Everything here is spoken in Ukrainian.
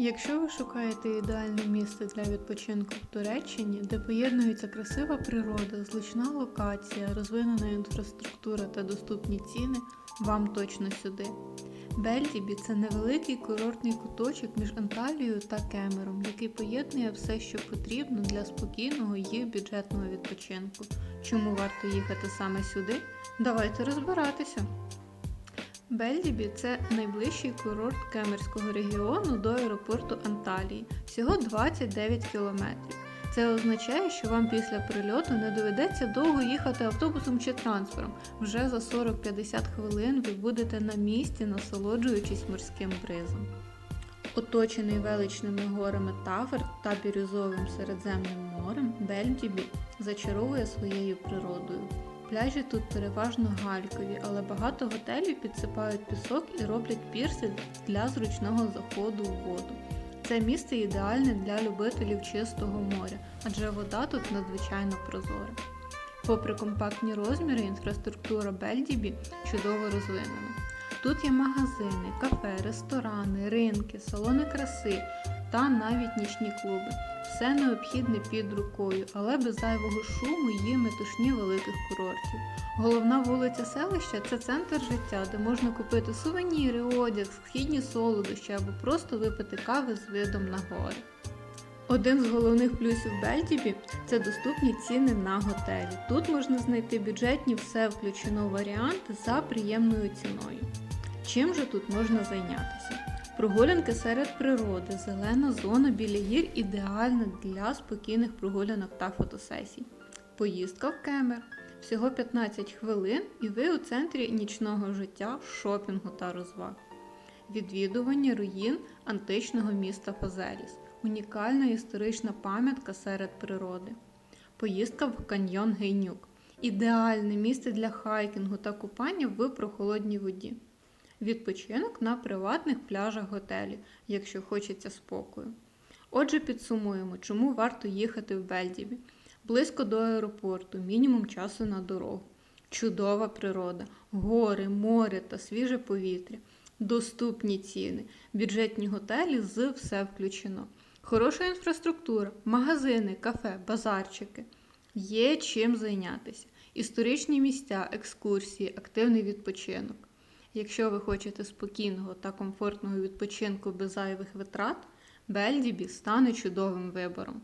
Якщо ви шукаєте ідеальне місце для відпочинку в Туреччині, де поєднується красива природа, зручна локація, розвинена інфраструктура та доступні ціни, вам точно сюди. Бельдібі це невеликий курортний куточок між Анталією та Кемером, який поєднує все, що потрібно для спокійного і бюджетного відпочинку. Чому варто їхати саме сюди? Давайте розбиратися. Бельдібі це найближчий курорт Кемерського регіону до аеропорту Анталії, всього 29 кілометрів. Це означає, що вам після прильоту не доведеться довго їхати автобусом чи трансфером. Вже за 40-50 хвилин ви будете на місці, насолоджуючись морським бризом. Оточений величними горами Тавер та бірюзовим Середземним морем, Бельдібі зачаровує своєю природою. Пляжі тут переважно галькові, але багато готелів підсипають пісок і роблять пірси для зручного заходу в воду. Це місце ідеальне для любителів чистого моря, адже вода тут надзвичайно прозора. Попри компактні розміри, інфраструктура Бельдібі чудово розвинена. Тут є магазини, кафе, ресторани, ринки, салони краси та навіть нічні клуби. Все необхідне під рукою, але без зайвого шуму і метушні великих курортів. Головна вулиця селища це центр життя, де можна купити сувеніри, одяг, східні солодощі або просто випити кави з видом на гори. Один з головних плюсів Бельдібі це доступні ціни на готелі. Тут можна знайти бюджетні все включено варіанти за приємною ціною. Чим же тут можна зайнятися? Прогулянки серед природи, зелена зона біля гір ідеальна для спокійних прогулянок та фотосесій. Поїздка в Кемер. Всього 15 хвилин, і ви у центрі нічного життя, шопінгу та розваг. Відвідування руїн античного міста Фазеліс. Унікальна історична пам'ятка серед природи. Поїздка в каньйон Гейнюк. Ідеальне місце для хайкінгу та купання в прохолодній воді. Відпочинок на приватних пляжах готелів, якщо хочеться спокою. Отже, підсумуємо, чому варто їхати в Бельдібі. Близько до аеропорту, мінімум часу на дорогу. Чудова природа, гори, море та свіже повітря, доступні ціни, бюджетні готелі з все включено. Хороша інфраструктура, магазини, кафе, базарчики. Є чим зайнятися. Історичні місця, екскурсії, активний відпочинок. Якщо ви хочете спокійного та комфортного відпочинку без зайвих витрат, Бельдібі стане чудовим вибором.